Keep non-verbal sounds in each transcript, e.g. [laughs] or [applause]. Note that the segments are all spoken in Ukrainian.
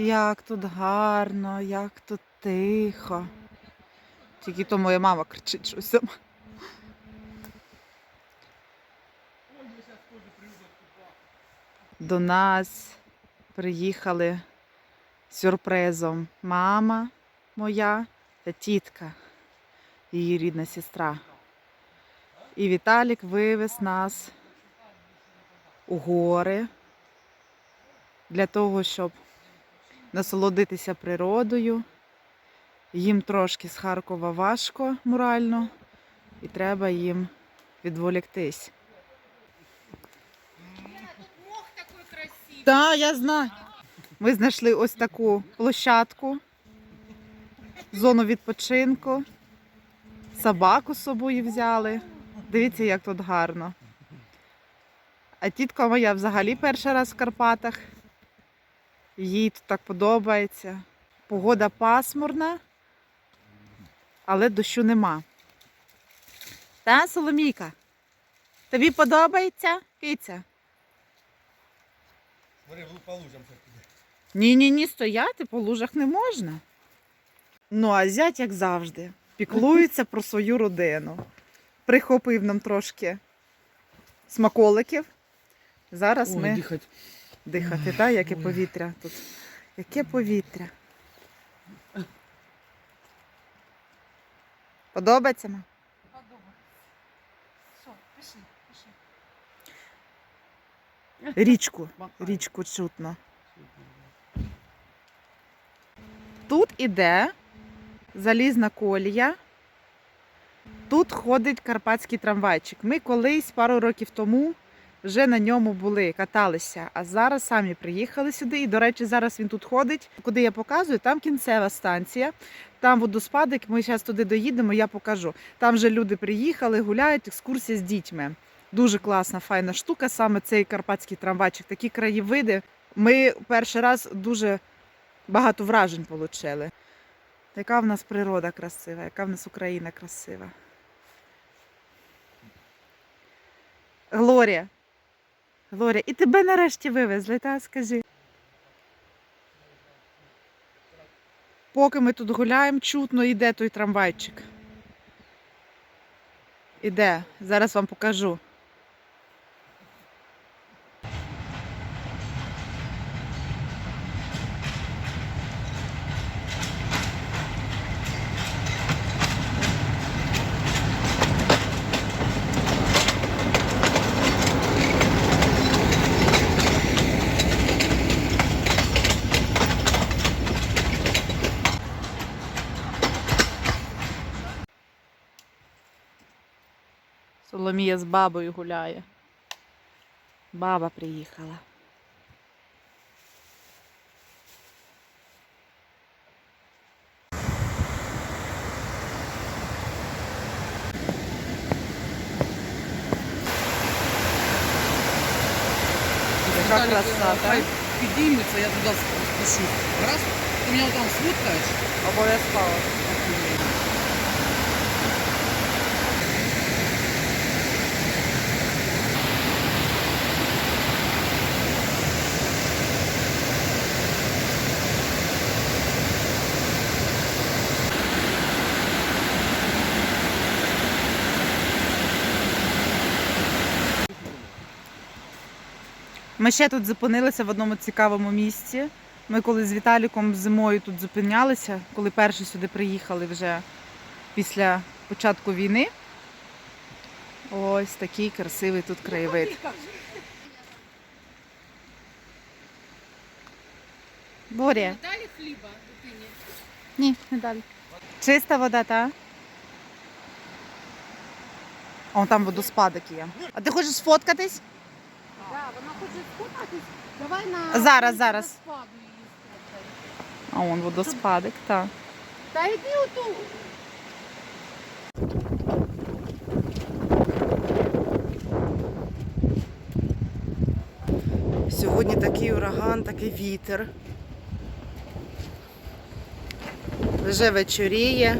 Як тут гарно, як тут тихо. Тільки то моя мама кричить щось. там. До нас приїхали сюрпризом мама моя та тітка, її рідна сестра. І Віталік вивез нас у гори для того, щоб насолодитися природою. Їм трошки з Харкова важко морально, і треба їм відволіктись. Так, я знаю. Ми знайшли ось таку площадку, зону відпочинку. Собаку з собою взяли. Дивіться, як тут гарно. А тітка моя взагалі перший раз в Карпатах. Їй тут так подобається. Погода пасмурна, але дощу нема. Та, Соломійка? Тобі подобається? Киця? Смотри, по лужам піде. Ні, стояти по лужах не можна. Ну, а зять, як завжди, піклується про свою родину. Прихопив нам трошки смаколиків. Зараз ми дихать. Дихати, так? Яке повітря тут. Яке повітря. Подобається нам? Що, пиши, пиши. Річку. Річку чутно. Тут іде залізна колія. Тут ходить карпатський трамвайчик. Ми колись пару років тому вже на ньому були, каталися. А зараз самі приїхали сюди. І, до речі, зараз він тут ходить. Куди я показую, там кінцева станція, там водоспадик. Ми зараз туди доїдемо, я покажу. Там вже люди приїхали, гуляють, екскурсія з дітьми. Дуже класна, файна штука, саме цей карпатський трамвайчик. Такі краєвиди. Ми перший раз дуже багато вражень отримали. Яка в нас природа красива, яка в нас Україна красива. Глорія. Глорія, і тебе нарешті вивезли, та скажи. Поки ми тут гуляємо, чутно йде той трамвайчик. Іде, зараз вам покажу. Соломія з бабою гуляє. Баба приїхала. Яка краса, так? Підійметься, я туди спущусь. Раз, ти мене там сфоткаєш. Обов'язково. Ми ще тут зупинилися в одному цікавому місці. Ми коли з Віталіком зимою тут зупинялися, коли перші сюди приїхали вже після початку війни. Ось такий красивий тут краєвид. Боря. Дали хліба дитині? Ні, не далі. Чиста вода, та? О, там водоспадик є. А ти хочеш сфоткатись? Вона хоче сфоткатись. Давай на Зараз, зараз. водоспаду її. А он водоспадик, так. Та йди оту. Сьогодні такий ураган, такий вітер. Вже вечоріє.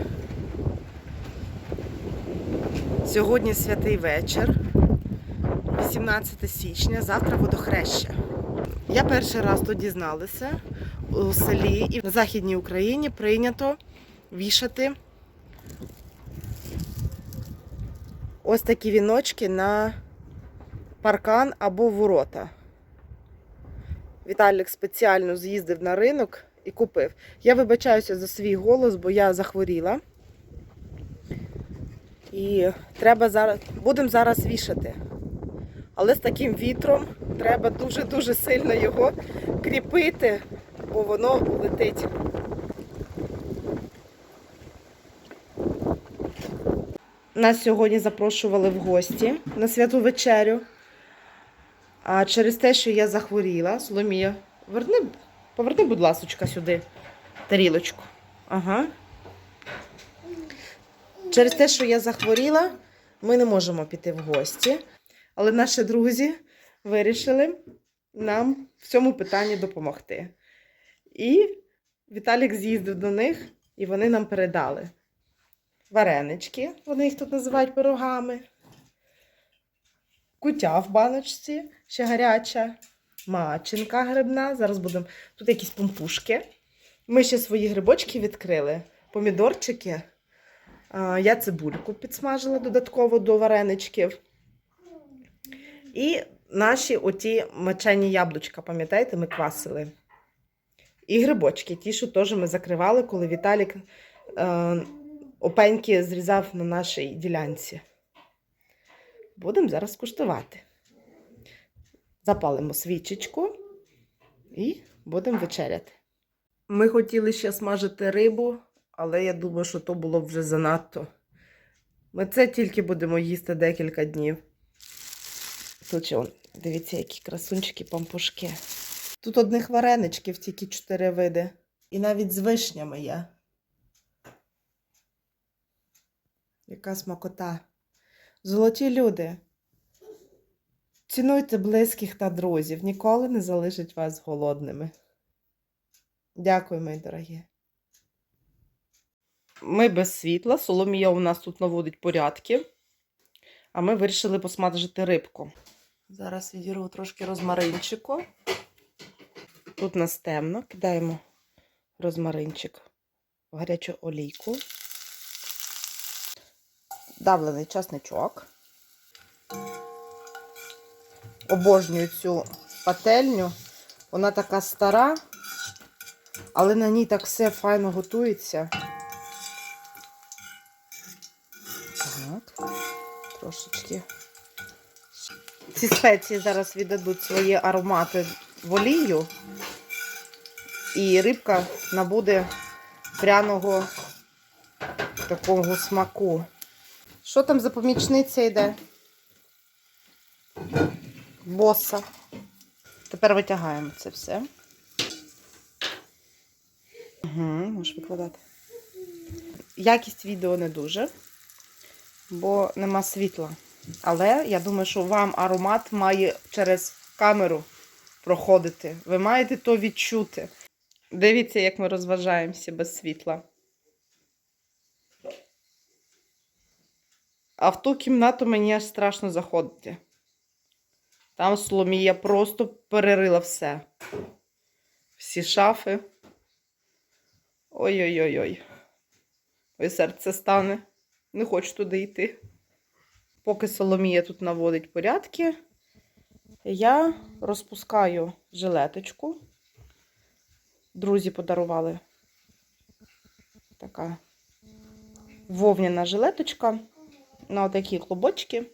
Сьогодні святий вечір, 18 січня, завтра водохреща. Я перший раз тут дізналася у селі і в Західній Україні прийнято вішати ось такі віночки на паркан або ворота. Віталік спеціально з'їздив на ринок і купив. Я вибачаюся за свій голос, бо я захворіла. І треба зараз, будемо зараз вішати. Але з таким вітром треба дуже-дуже сильно його кріпити, бо воно летить. Нас сьогодні запрошували в гості на святу вечерю. А через те, що я захворіла, Соломія, верни, поверни, будь ласочка, сюди тарілочку. Ага. Через те, що я захворіла, ми не можемо піти в гості. Але наші друзі вирішили нам в цьому питанні допомогти. І Віталік з'їздив до них, і вони нам передали варенички, вони їх тут називають пирогами, кутя в баночці, ще гаряча, маченка грибна. Зараз будемо. Тут якісь помпушки. Ми ще свої грибочки відкрили, помідорчики. Я цибульку підсмажила додатково до вареничків. І наші оті мечені яблучка, пам'ятаєте, ми квасили. І грибочки, ті, що теж ми закривали, коли Віталік е, опеньки зрізав на нашій ділянці. Будемо зараз куштувати. Запалимо свічечку і будемо вечеряти. Ми хотіли ще смажити рибу, але я думаю, що то було вже занадто. Ми це тільки будемо їсти декілька днів. Тут дивіться, які красунчики пампушки. Тут одних вареничків тільки чотири види. І навіть з вишнями є. Яка смакота. Золоті люди. Цінуйте близьких та друзів. Ніколи не залишать вас голодними. Дякую, мої дорогі. Ми без світла. Соломія у нас тут наводить порядки. А ми вирішили посмажити рибку. Зараз відірву трошки розмаринчику. Тут нас темно. Кидаємо розмаринчик в гарячу олійку. Давлений часничок. Обожнюю цю пательню. Вона така стара, але на ній так все файно готується. Так, трошечки. Ці спеції зараз віддадуть свої аромати в олію, і рибка набуде пряного такого смаку. Що там за помічниця йде? Боса. Тепер витягаємо це все. Угу, можеш викладати. Якість відео не дуже, бо нема світла. Але я думаю, що вам аромат має через камеру проходити. Ви маєте то відчути. Дивіться, як ми розважаємося без світла. А в ту кімнату мені аж страшно заходити. Там Соломія просто перерила все. Всі шафи. Ой-ой-ой-ой. Ой, серце стане. Не хочу туди йти. Поки Соломія тут наводить порядки, я розпускаю жилеточку. Друзі подарували така вовняна жилеточка на такі клубочки.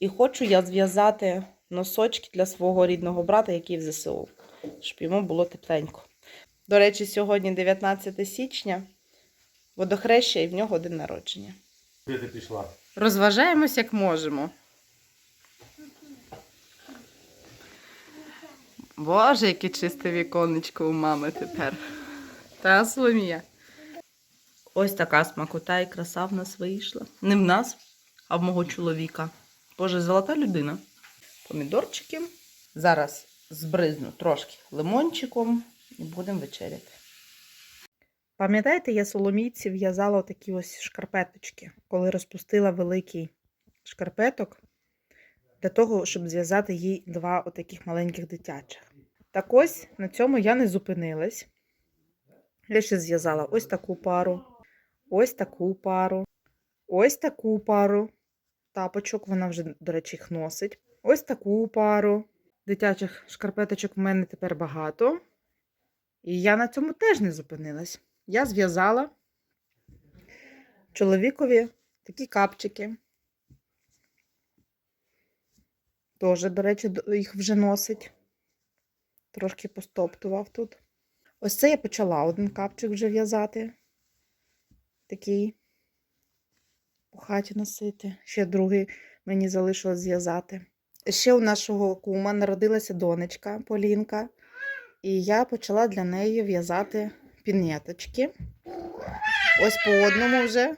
І хочу я зв'язати носочки для свого рідного брата, який в ЗСУ, щоб йому було тепленько. До речі, сьогодні 19 січня, водохреща і в нього день народження. Де ти пішла? Розважаємось, як можемо. Боже, яке чисте віконечко у мами тепер. Та Соломія. Ось така смакота і краса в нас вийшла. Не в нас, а в мого чоловіка. Боже, золота людина. Помідорчики. Зараз збризну трошки лимончиком і будемо вечеряти. Пам'ятаєте, я соломійці в'язала такі ось шкарпеточки, коли розпустила великий шкарпеток, для того, щоб зв'язати їй два отаких маленьких дитячих. Так ось на цьому я не зупинилась. Я ще зв'язала ось таку пару, ось таку пару, ось таку пару тапочок. Вона вже, до речі, їх носить. Ось таку пару. Дитячих шкарпеточок в мене тепер багато. І я на цьому теж не зупинилась. Я зв'язала чоловікові такі капчики. Теж, до речі, їх вже носить. Трошки постоптував тут. Ось це я почала один капчик вже в'язати. Такий у хаті носити. Ще другий мені залишилось зв'язати. Ще у нашого кума народилася донечка Полінка, і я почала для неї в'язати пінеточки. Ось по одному вже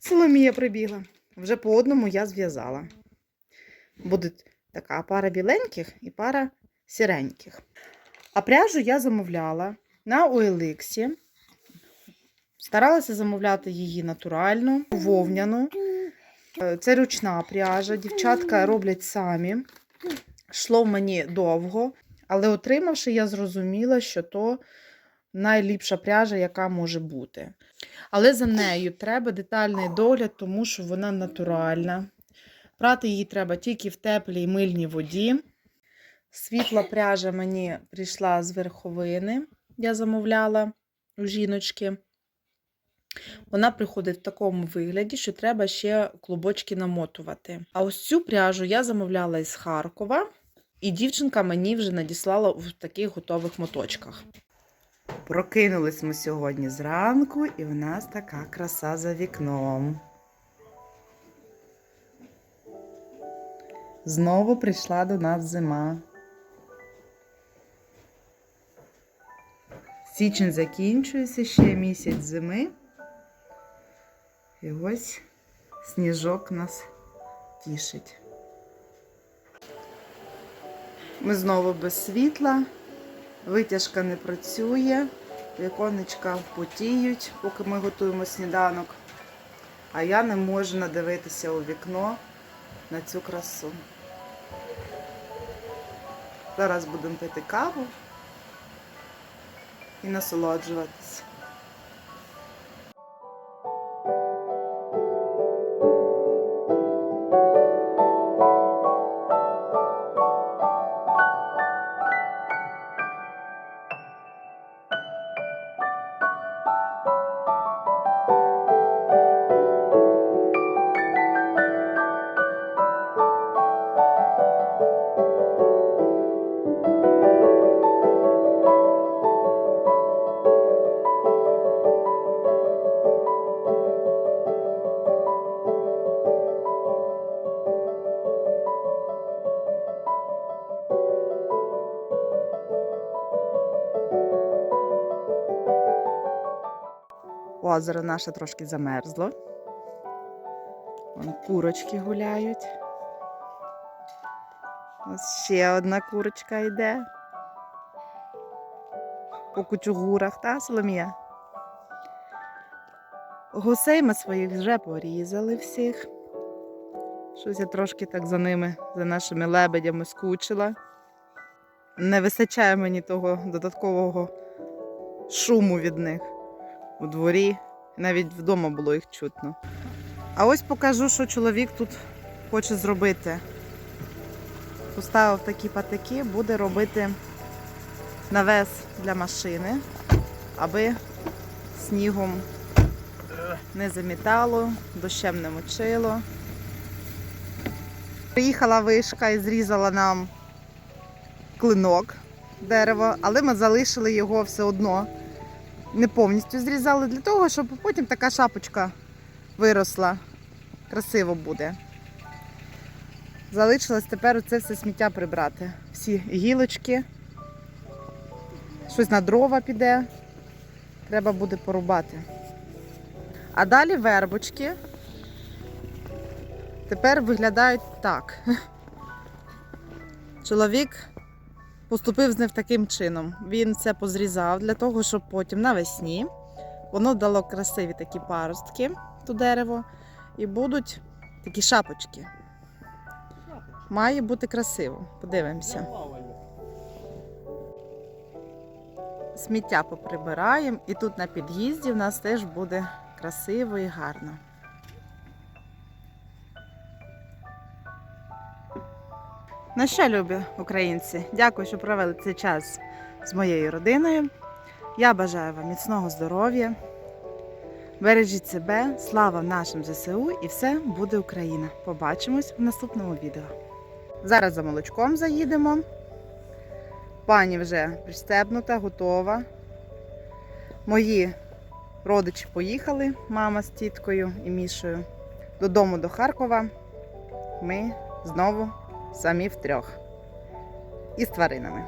Соломія прибігла. Вже по одному я зв'язала. Буде така пара біленьких і пара сіреньких. А пряжу я замовляла на OLX. Старалася замовляти її натуральну, вовняну. Це ручна пряжа. Дівчатка роблять самі. Йшло мені довго, але отримавши, я зрозуміла, що то найліпша пряжа, яка може бути. Але за нею треба детальний догляд, тому що вона натуральна. Прати її треба тільки в теплій мильній воді. Світла пряжа мені прийшла з верховини. Я замовляла у жіночки. Вона приходить в такому вигляді, що треба ще клубочки намотувати. А ось цю пряжу я замовляла із Харкова, і дівчинка мені вже надіслала в таких готових моточках. Прокинулись ми сьогодні зранку, і в нас така краса за вікном. Знову прийшла до нас зима. Січень закінчується, ще місяць зими. І ось сніжок нас тішить. Ми знову без світла, витяжка не працює, віконечка потіють, поки ми готуємо сніданок. А я не можу надивитися у вікно на цю красу. Зараз будемо пити каву і насолоджуватись. Озеро наше трошки замерзло. Вон курочки гуляють. Ось ще одна курочка йде. По кучугурах, та, Соломія? Гусей ми своїх вже порізали всіх. Щось я трошки так за ними, за нашими лебедями скучила. Не вистачає мені того додаткового шуму від них у дворі. Навіть вдома було їх чутно. А ось покажу, що чоловік тут хоче зробити. Поставив такі патики, буде робити навес для машини, аби снігом не замітало, дощем не мочило. Приїхала вишка і зрізала нам клинок дерева, але ми залишили його все одно не повністю зрізали для того, щоб потім така шапочка виросла. Красиво буде. Залишилось тепер оце все сміття прибрати. Всі гілочки. Щось на дрова піде. Треба буде порубати. А далі вербочки тепер виглядають так. [laughs] Чоловік поступив з ним таким чином. Він це позрізав для того, щоб потім навесні воно дало красиві такі паростки, то дерево, і будуть такі шапочки. має бути красиво. Подивимося. Сміття поприбираємо, і тут на під'їзді в нас теж буде красиво і гарно. Ну що, любі українці, дякую, що провели цей час з моєю родиною. Я бажаю вам міцного здоров'я. Бережіть себе, слава нашим ЗСУ і все буде Україна. Побачимось в наступному відео. Зараз за молочком заїдемо. Пані вже пристебнута, готова. Мої родичі поїхали, мама з тіткою і Мішою. Додому до Харкова. Ми знову самі втрьох. І з тваринами.